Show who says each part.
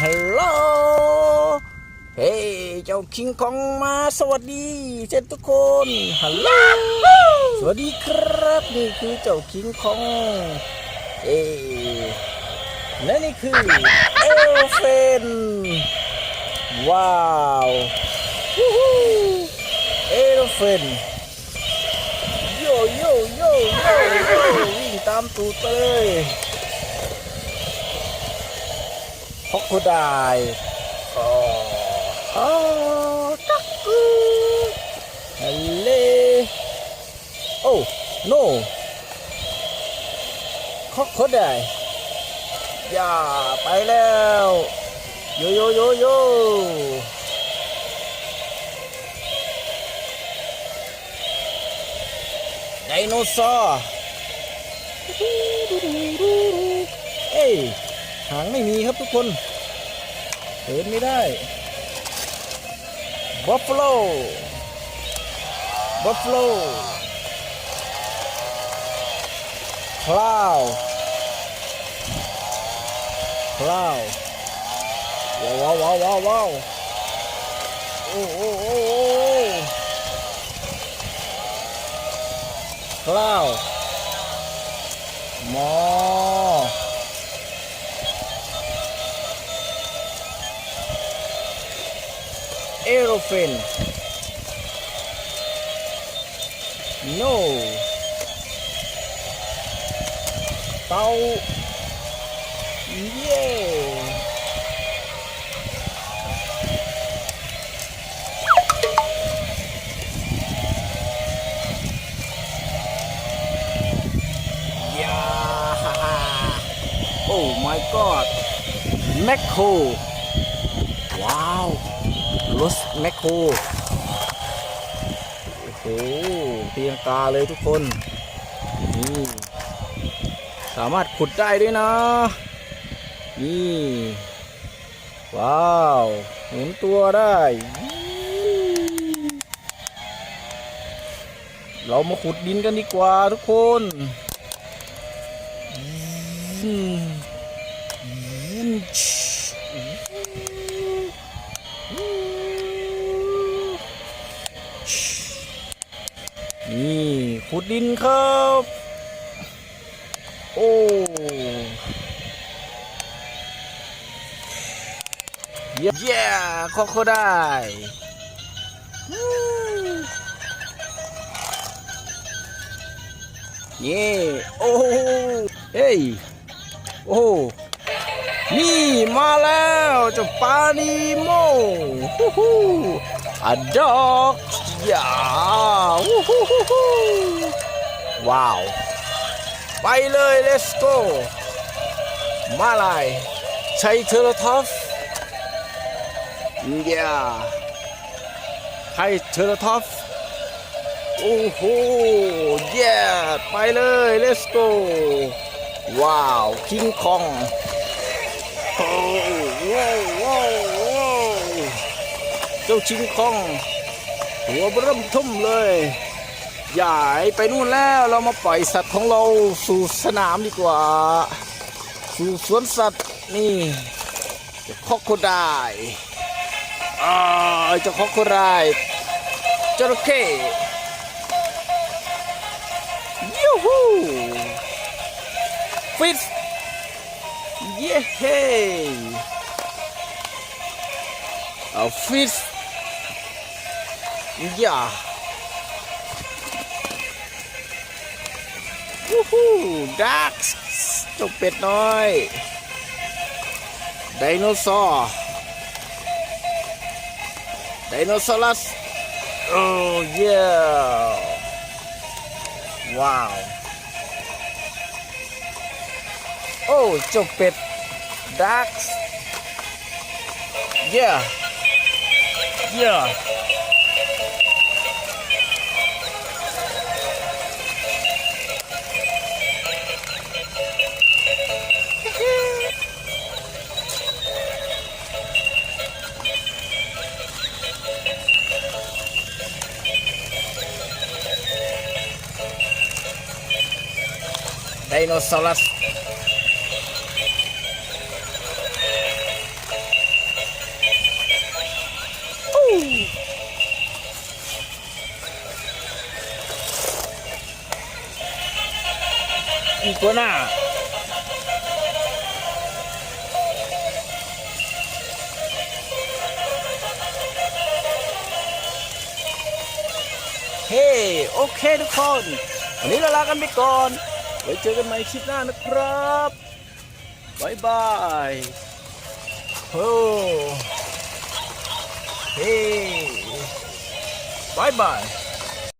Speaker 1: ฮัลโหล เฮ้เจ้าคิงคองมาสวัสดีเจ้าทุกคน ฮัลโหล สวัสดีครับ นี่คือเจ้าคิงคอง เอ้และนี่คือเอลเฟน ว้าววู้ฮู้เอลเฟนโยโยโยโยโยวิ่งตามตูดไปเลย ฮอกโคไดอ๋ออ๋อตักกูฮัลเลโอ้โนฮอกโคไดอย่าไปแล้วโยโยโยโยไดโนเสาร์เอ้ย หางไม่มีครับทุกคนเดินไม่ได้บัฟฟ l o บัฟฟ l o คลาวคลาวว้าวว้าวว้าวว้าวโอ้โอ้โอ้โอ้ cloud มอ aeroplane. No. Tàu. Yeah. Yeah. Oh my god. Mackerel. Wow. รว้าวรถแมคโครโอ้โหเตียงกาเลยทุกคน นี่ สามารถขุดได้ด้วยนะ นี่ ว้าวหมุนตัวได้ เรามาขุดดินกันดีกว่าทุกคนอืมอืม ขุดดินครับ โอ้เย้เย้คอโคได้เย้โอ้เฮ้ย โอ้นี่มาแล้วเจ้าปานิโมฮู้ฮู้อะดอก ยาวู้ฮู้ฮู้ว้าว ไปเลย let's go มาลายใช้เทอร์ทอฟเย้ใช้เทอร์ทอฟโอ้โหเย้ไปเลย let's go ว้าว คิงคองโอ้ว้าวว้าวว้าวเจ้าคิงคอง หัวเริ่มทุ่มเลยใหญ่ไปนู่นแล้วเรามาปล่อยสัตว์ของเราสู่สนามดีกว่า สู่สวนสัตว์นี่จ้าคอกโคไดอ่าเจ้าคอกโคได้จระเข้ยูฮูฟิสเย้เฮ้เอาฟิส ย่าวู้ฮู้ดักเจ้าเป็ดน้อย ไดโนเสาร์ ไดโนเสารัสโอ้เย่ว้าว โอ้เจ้าเป็ดดักเย่เย่ ไดโนเสาร์ Iguana. Hey, โอเคทุกคน วันนี้เราลากันไปก่อน ว้เจอกันใหม่คลิปหน้านะครับบายบายโอ้เฮ้บายบาย